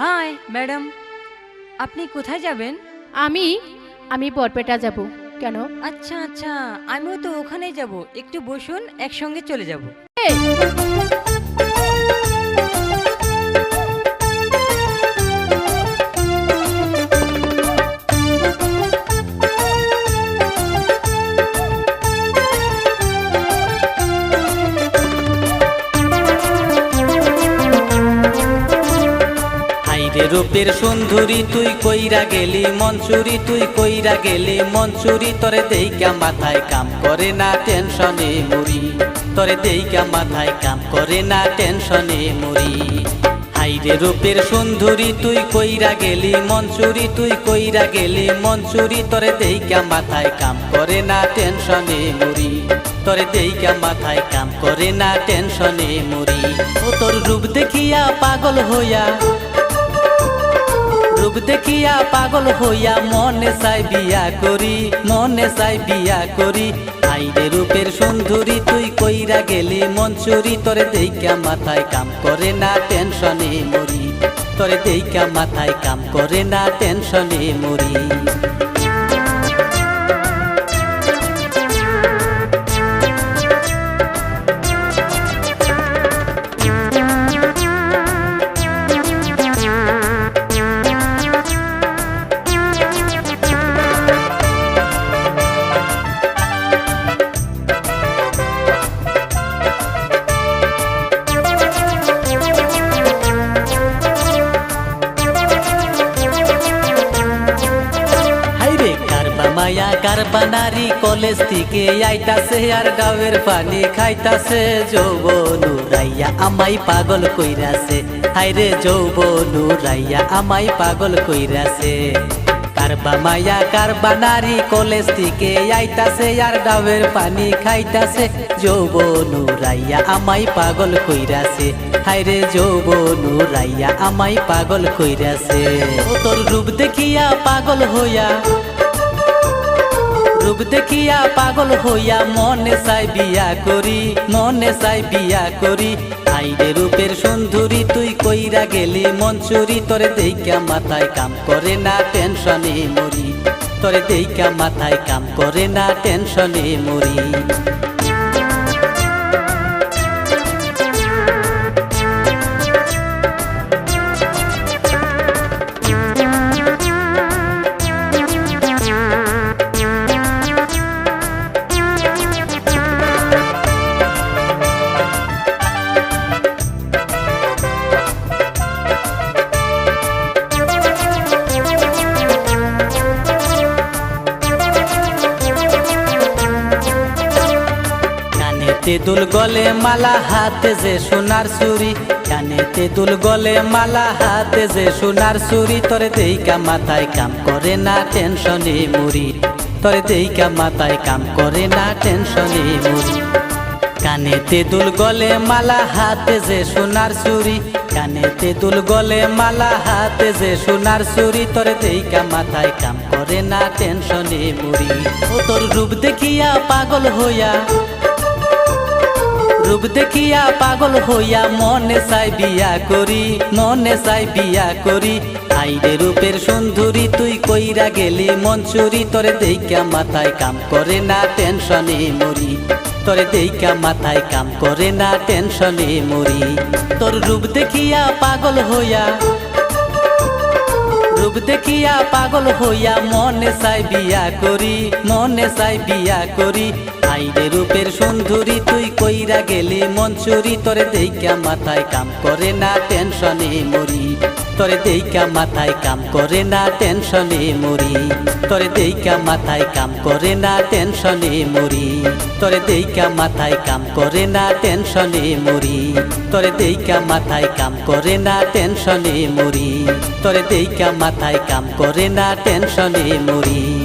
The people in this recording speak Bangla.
High madam. আপনি কোথায় যাবেন? আমি আমি বরপেটা যাব। কেন? আচ্ছা আচ্ছা আমিও তো ওখানে যাব। একটু বসুন একসঙ্গে চলে যাব। রূপের সুন্দরী, তুই কইরা গেলি মনসুরি, তুই কইরা গেলি মনসুরি। তরে দেইকা মাথায় কাম করে না টেনশনে মুড়ি। তরে দেইকা মাথায় কাম করে না টেনশনে মুড়ি। হাইরে রূপের সুন্দরী, তুই কইরা গেলি মনসুরি, তুই কইরা গেলি মনসুরি। তরে দেইকা মাথায় কাম করে না টেনশনে মুড়ি। তরে দেইকা মাথায় কাম করে না টেনশনে মুড়ি। ও তোর রূপ দেখিয়া পাগল হইয়া রূপ দেখিয়া পাগল হইয়া মনে চাই বিয়া করি, মনে চাই বিয়া করি। আইরে রূপের সুন্দরী তুই কইরা গেলি মনসুরি তোরে দেইকা মাথায় কাম করে না, টেনশনে মরি। তোরে দেইকা মাথায় কাম করে না, টেনশনে মরি। কারবা কলেজ থেকে আইতাছে আর ডাবের পানি খাইতাছে। যৌবনু রাইয়া আমাই পাগল কইরাছে। হাইরে যৌবনু রাইয়া আমাই পাগল কইরাছে। মায়া কলেজ থেকে আইতাছে আর ডাবের পানি খাইতাছে। যৌবনু রাইয়া আমাই পাগল কইরাছে। হাইরে যৌবনু রাইয়া আমাই পাগল কইরাছে। তোর রূপ দেখিয়া পাগল হইয়া রূপ দেখিয়া পাগল হইয়া মনে চাই বিয়া করি, মনে চাই বিয়া করি। আইরে রূপের সুন্দরী, তুই কইরা গেলি মনসুরি তোরে দেখা মাথায় কাম করে না টেনশনে মরি। তোরে দেখা মাথায় কাম করে না টেনশনে মরি। দুল গলে মালা হাতে যে সোনার চুরি, কানেতে দুল গলে মালা হাতে যে সোনার চুরি। তোরে দেইকা মাথায় কাম করে না টেনশনে মুড়ি, তোরে দেইকা মাথায় কাম করে না টেনশনে মুড়ি। কানেতে দুল গলে মালা হাতে যে সোনার চুরি, কানেতে দুল গলে মালা হাতে যে সোনার চুরি। তোরে দেইকা মাথায় কাম করে না টেনশনে মুড়ি। ও তোর রূপ দেখিয়া পাগল হইয়া রূপ দেখিয়া পাগল হইয়া মনে চাই বিয়া করি, মনে চাই বিয়া করি। আইরে রূপের সুন্দরী, তুই কইরা গেলি মনসুরি তোরে দেইকা মাথায় কাম করে না টেনশনে মরি তোরে দেইকা মাথায় কাম করে না টেনশনে মরি তোর রূপ দেখিয়া পাগল হইয়া রূপ দেখিয়া পাগল হইয়া মনে চাই বিয়া করি, মনে চাই বিয়া করি। আইরে রূপের সুন্দরী, তুই কইরা গেলি মনসুরি তোরে দেইকা মাথায় কাম করে না, টেনশনে মরি। তোরে দেইকা মাথায় কাম করে না, টেনশনে মরি। তোরে দেইকা মাথায় কাম করে না, টেনশনে মরি। তোরে দেইকা মাথায় কাম করে না, টেনশনে মরি। তোরে দেইকা মাথায় কাম করে না, টেনশনে মরি। তোরে দেইকা মাথায় কাম করে না টেনশনে মরি